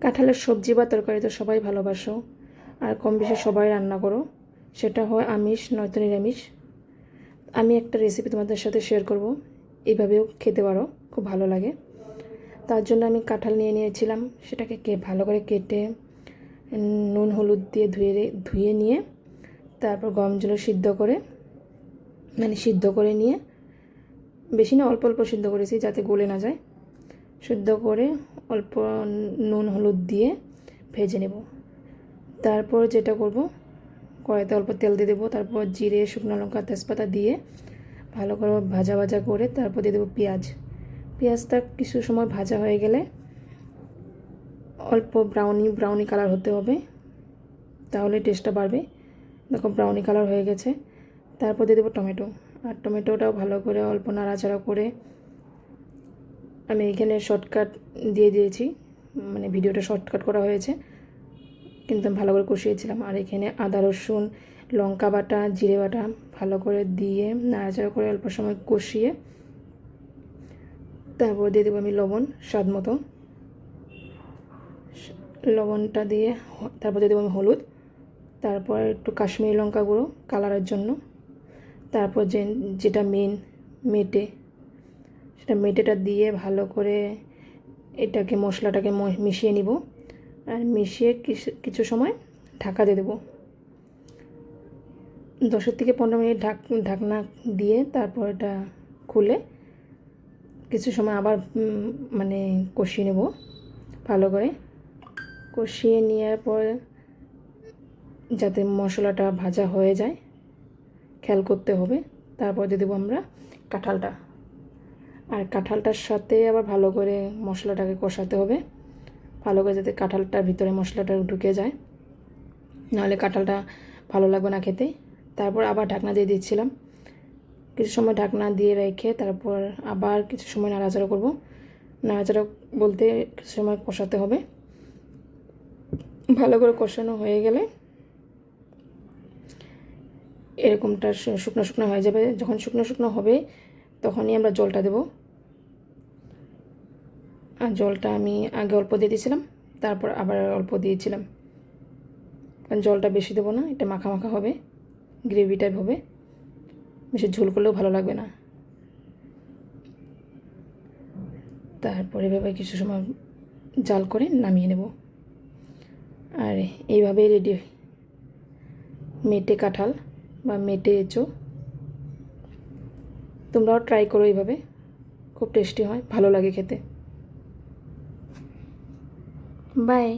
কাঁঠালের সবজি বা তরকারি তো সবাই ভালোবাসো। আর কম বেশি সবাই রান্না করো। সেটা হয় আমিষ, নয়তো নিরামিষ। আমি একটা রেসিপি তোমাদের সাথে শেয়ার করব। এইভাবেও খেতে পারো, খুব ভালো লাগে। তার জন্য আমি কাঁঠাল নিয়ে নিয়েছিলাম। সেটাকে কে, ভালো করে কেটে নুন, হলুদ দিয়ে ধুয়ে ধুয়ে নিয়ে, তারপর গরম জলে সিদ্ধ করে মানে সিদ্ধ করে নিয়ে, বেশি না, অল্প অল্প সিদ্ধ করেছি যাতে গলে না যায়। সিদ্ধ করে অল্প নুন হলুদ দিয়ে ভেজে নেব। তারপর যেটা করব, কড়াইতে অল্প তেল দিয়ে দেবো। তারপর জিরে, শুকনো লঙ্কা, তেজপাতা দিয়ে ভালো করে ভাজা ভাজা করে তারপর দিয়ে দেবো পেঁয়াজ। পেঁয়াজটা কিছু সময় ভাজা হয়ে গেলে অল্প ব্রাউনি ব্রাউনি কালার হতে হবে। তাহলে টেস্টটা বাড়বে। দেখো ব্রাউনি কালার হয়ে গেছে। তারপর দিয়ে দেবো টমেটো। আর টমেটোটাও ভালো করে অল্প নাড়াচাড়া করে আমি এখানে শর্টকাট দিয়ে দিয়েছি। মানে ভিডিওটা শর্টকাট করা হয়েছে। কিন্তু আমি ভালো করে কষিয়েছিলাম। আর এখানে আদা, রসুন, লঙ্কা বাটা, জিরে বাটা ভালো করে দিয়ে নাড়াচাড়া করে অল্প সময় কষিয়ে তারপর দিয়ে দেবো আমি লবণ, স্বাদ মতো। লবণটা দিয়ে তারপর দিয়ে দেবো আমি হলুদ। তারপর একটু কাশ্মীরি লঙ্কা গুঁড়ো কালারের জন্য। তারপর যে, যেটা মেন মেটে সেটা মেটেটা দিয়ে ভালো করে এটাকে, মশলাটাকে মিশিয়ে নিব। আর মিশিয়ে কিছু সময় ঢাকা দিয়ে দেবো। দশের থেকে পনেরো মিনিট ঢাক, ঢাকনা দিয়ে তারপর এটা খুলে কিছু সময় আবার মানে কষিয়ে নেব ভালো করে। কষিয়ে নেওয়ার পর যাতে মশলাটা ভাজা হয়ে যায়, খেয়াল করতে হবে। তারপর দিয়ে দেবো আমরা কাঁঠালটা। আর কাঁঠালটার সাথে আবার ভালো করে মশলাটাকে কষাতে হবে। ভালো করে যাতে কাঁঠালটার ভিতরে মশলাটা ঢুকে যায়। নাহলে কাঁঠালটা ভালো লাগবে না খেতে। তারপর আবার ঢাকনা দিয়ে দিচ্ছিলাম। কিছু সময় ঢাকনা দিয়ে রেখে তারপর আবার কিছু সময় নাড়াচাড়া করব। নাড়াচাড়া বলতে কিছু সময় কষাতে হবে। ভালো করে কষানো হয়ে গেলে এরকমটা শুকনো শুকনো হয়ে যাবে। যখন শুকনো শুকনো হবে, তখনই আমরা জলটা দেব। জলটা আমি আগে অল্প দিয়ে দিয়েছিলাম, তারপর আবার অল্প দিয়েছিলাম। কারণ জলটা বেশি দেবো না, এটা মাখা মাখা হবে, গ্রেভি টাইপ হবে। বেশি ঝোল করলেও ভালো লাগবে না। তারপর এভাবে কিছু সময় জাল করে নামিয়ে নেব। আর এইভাবেই রেডি মেটে কাঁঠাল বা মেটে এঁচো, তোমরাও ট্রাই করো এইভাবে, খুব টেস্টি হয়, ভালো লাগে খেতে। ಬಾಯ್